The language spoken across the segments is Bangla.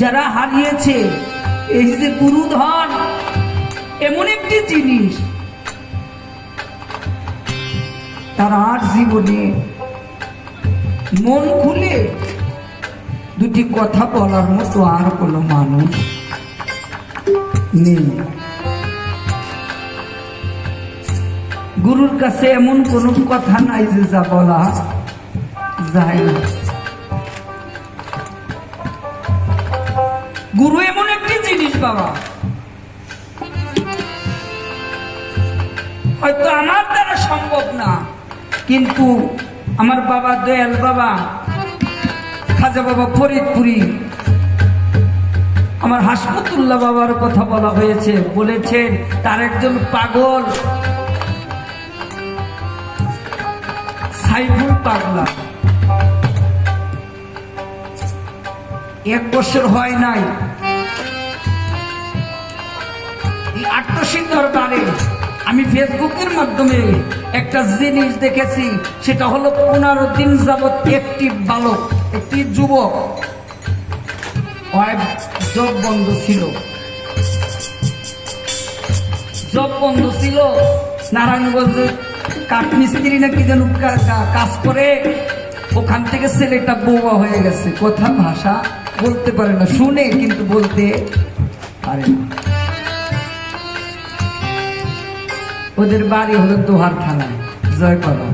যারা হারিয়েছে, এই যে গুরুধন এমন একটি জিনিস, তারা আর জীবনে মন খুলে দুটি কথা বলার মতো আর কোনো মানুষ নেই। গুরুর কাছে এমন কোনো কথা নাই যে যা বলা যায় না। গুরু এমন একটি জিনিস বাবা। হয়তো আমার দ্বারা সম্ভব না, কিন্তু আমার বাবা দয়াল বাবা, খাজা বাবা ফরিদপুরি, আমার হাসমতুল্লাহ বাবার কথা বলা হয়েছে বলেছেন তার একজন পাগল। সাইফুল পাগলা। এক বছর হয় নাই। এই আট্টসিং দরবারে আমি ফেসবুকের মাধ্যমে একটা জিনিস দেখেছি, সেটা হলো পনেরো দিন যাবৎ একটি বালক, একটি যুবক জব বন্ধ ছিল। জব বন্ধ ছিল নারায়ণগঞ্জে কাঠমিস্ত্রি নাকি যেন কাজ করে, ওখান থেকে ছেলেটা বউয়া হয়ে গেছে। কথা ভাষা বলতে পারে না, শুনে কিন্তু বলতে পারে না। ওদের বাড়ি হলো দোহার থানায় জয় বাবা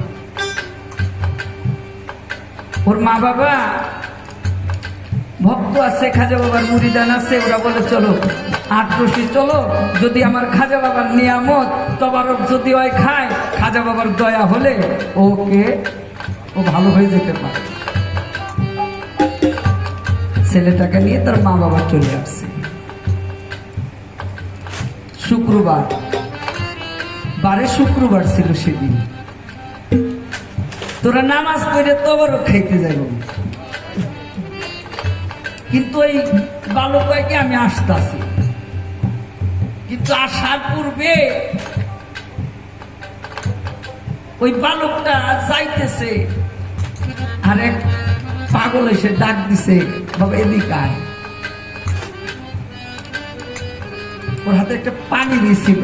ওর মা বাবা, ভক্ত আছে, খাজা বাবার মুড়িদান আছে, ওরা বলে, চলো, আট রশি চলো, যদি আমার খাজা বাবার নিয়ামত, তবারক যদি হয় খায়, খাজা বাবার দয়া হলে ওকে ও ভালো হয়ে যেতে পারে। ছেলেটাকে নিয়ে তার মা বাবা চলে আসছে। শুক্রবার। বারে শুক্রবার ছিল সেদিন। তোরা নামাজ পড়ে তবরক খাইতে যাইব। কিন্তু ওই বালকাইকে আমি আসতেছি। কিন্তু আসার পূর্বে ওই বালকটা যাইতেছে। আর এক পাগল এসে ডাক দিছে, বাবা, এদিকে ওর হাতে একটা পানি দিয়েছিল।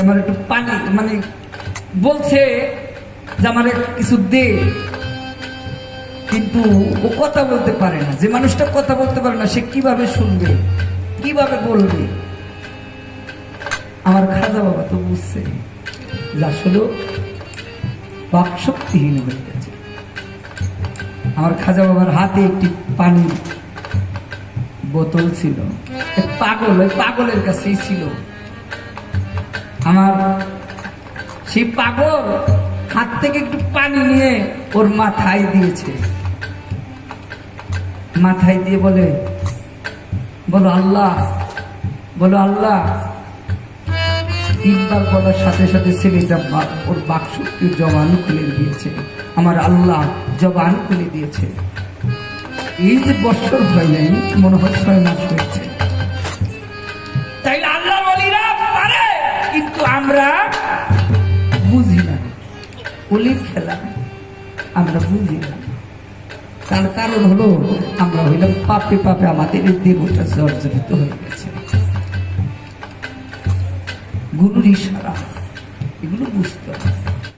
আমার একটু পানি মানে বলছে যে আমার কিছু দে। কিন্তু ও কথা বলতে পারে না। যে মানুষটা কথা বলতে পারে না, সে কীভাবে শুনবে? কীভাবে বলবে? আমার খাজা বাবা তো বুঝছে। যে আসলে বাকশক্তিহীন হয়ে গেছে। আমার খাজা বাবার হাতে একটি পানির বোতল ছিল। পাগল, ওই পাগলের কাছেই ছিল। আমার সেই পাগল হাত থেকে একটু পানি নিয়ে ওর মাথায় দিয়েছে। মাথায় দিয়ে বলে, বলো আল্লাহ বলো আল্লাহ। তিনবার বলার সাথে সাথে ছেলেটা ওর বাকশক্তির জবান খুলে দিয়েছে। আমার আল্লাহ জবান খুলে দিয়েছে। এই যে বৎসর হয় নাই, মনে হয় ছয় মাস হয়েছে। কিন্তু আমরা বুঝি না। অলির খেলা, আমরা বুঝি না। তার কারণ হলো, আমরা হইলাম পাপে পাপে আমাদের দেহটা জর্জরিত হয়ে গেছে। গুরুর ইশারা। এগুলো বুঝতে হবে।